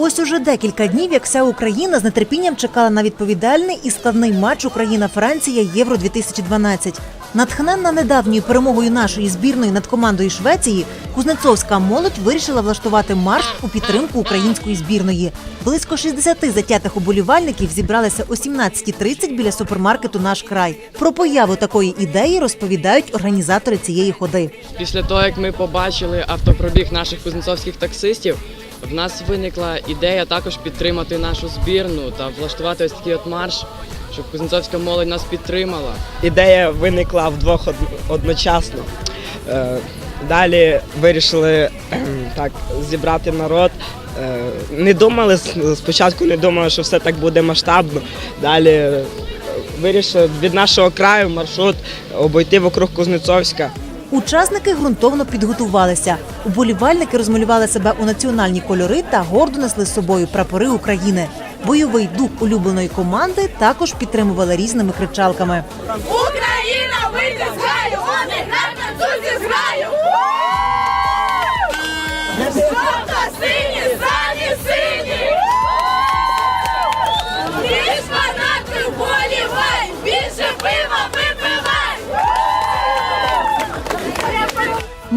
Ось уже декілька днів, як вся Україна з нетерпінням чекала на відповідальний і складний матч Україна-Франція Євро 2012 Натхненна недавньою перемогою нашої збірної над командою Швеції, Кузнецовська молодь вирішила влаштувати марш у підтримку української збірної. Близько 60 затятих уболівальників зібралися о 17.30 біля супермаркету Наш край. Про появу такої ідеї розповідають організатори цієї ходи. Після того, як ми побачили автопробіг наших кузнецовських таксистів, в нас виникла ідея також підтримати нашу збірну та влаштувати ось такий от марш, щоб кузнецовська молодь нас підтримала. Ідея виникла вдвох од- одночасно. Е, Далі вирішили так зібрати народ. Е, Не думали спочатку, не думали, що все так буде масштабно. Далі е, вирішили від нашого краю маршрут обійти вокруг Кузнецовська. Учасники ґрунтовно підготувалися. Уболівальники розмалювали себе у національні кольори та гордо несли з собою прапори України. Бойовий дух улюбленої команди також підтримували різними кричалками. Україна вийде вони на французі з.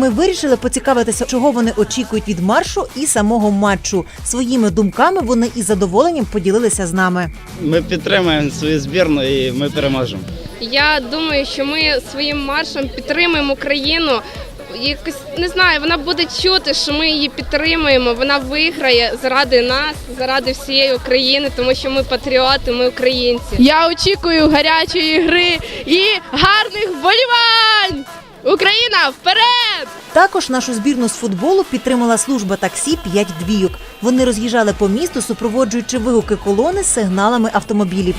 Ми вирішили поцікавитися, чого вони очікують від маршу і самого матчу. Своїми думками вони із задоволенням поділилися з нами. Ми підтримуємо свою збірну і ми переможемо. Я думаю, що ми своїм маршем підтримуємо Україну. Якось не знаю, вона буде чути, що ми її підтримуємо. Вона виграє заради нас, заради всієї України, тому що ми патріоти, ми українці. Я очікую гарячої гри і гарних вболівань! Україна вперед! Також нашу збірну з футболу підтримала служба таксі «П'ять двійок. Вони роз'їжджали по місту, супроводжуючи вигуки колони з сигналами автомобілів.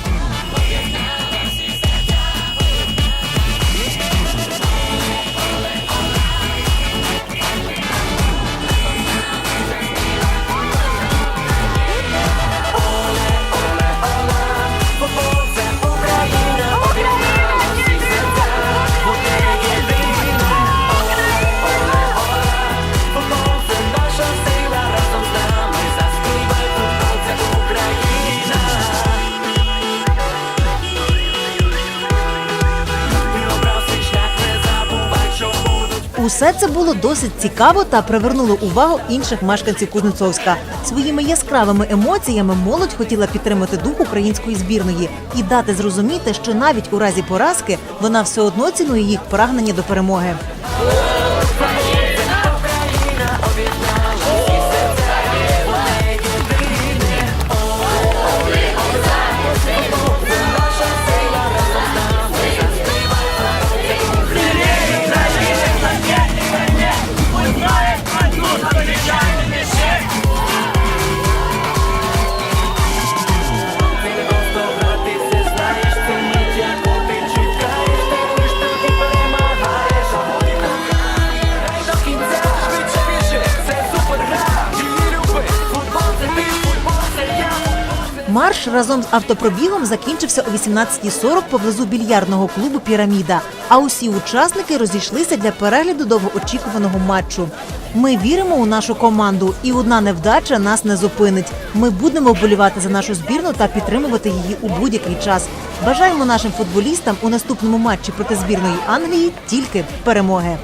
Усе це було досить цікаво та привернуло увагу інших мешканців Кузнецовська. Своїми яскравими емоціями молодь хотіла підтримати дух української збірної і дати зрозуміти, що навіть у разі поразки вона все одно цінує їх прагнення до перемоги. Разом з автопробігом закінчився о 18.40 поблизу більярдного клубу Піраміда. А усі учасники розійшлися для перегляду довгоочікуваного матчу. Ми віримо у нашу команду, і одна невдача нас не зупинить. Ми будемо вболівати за нашу збірну та підтримувати її у будь-який час. Бажаємо нашим футболістам у наступному матчі проти збірної Англії тільки перемоги.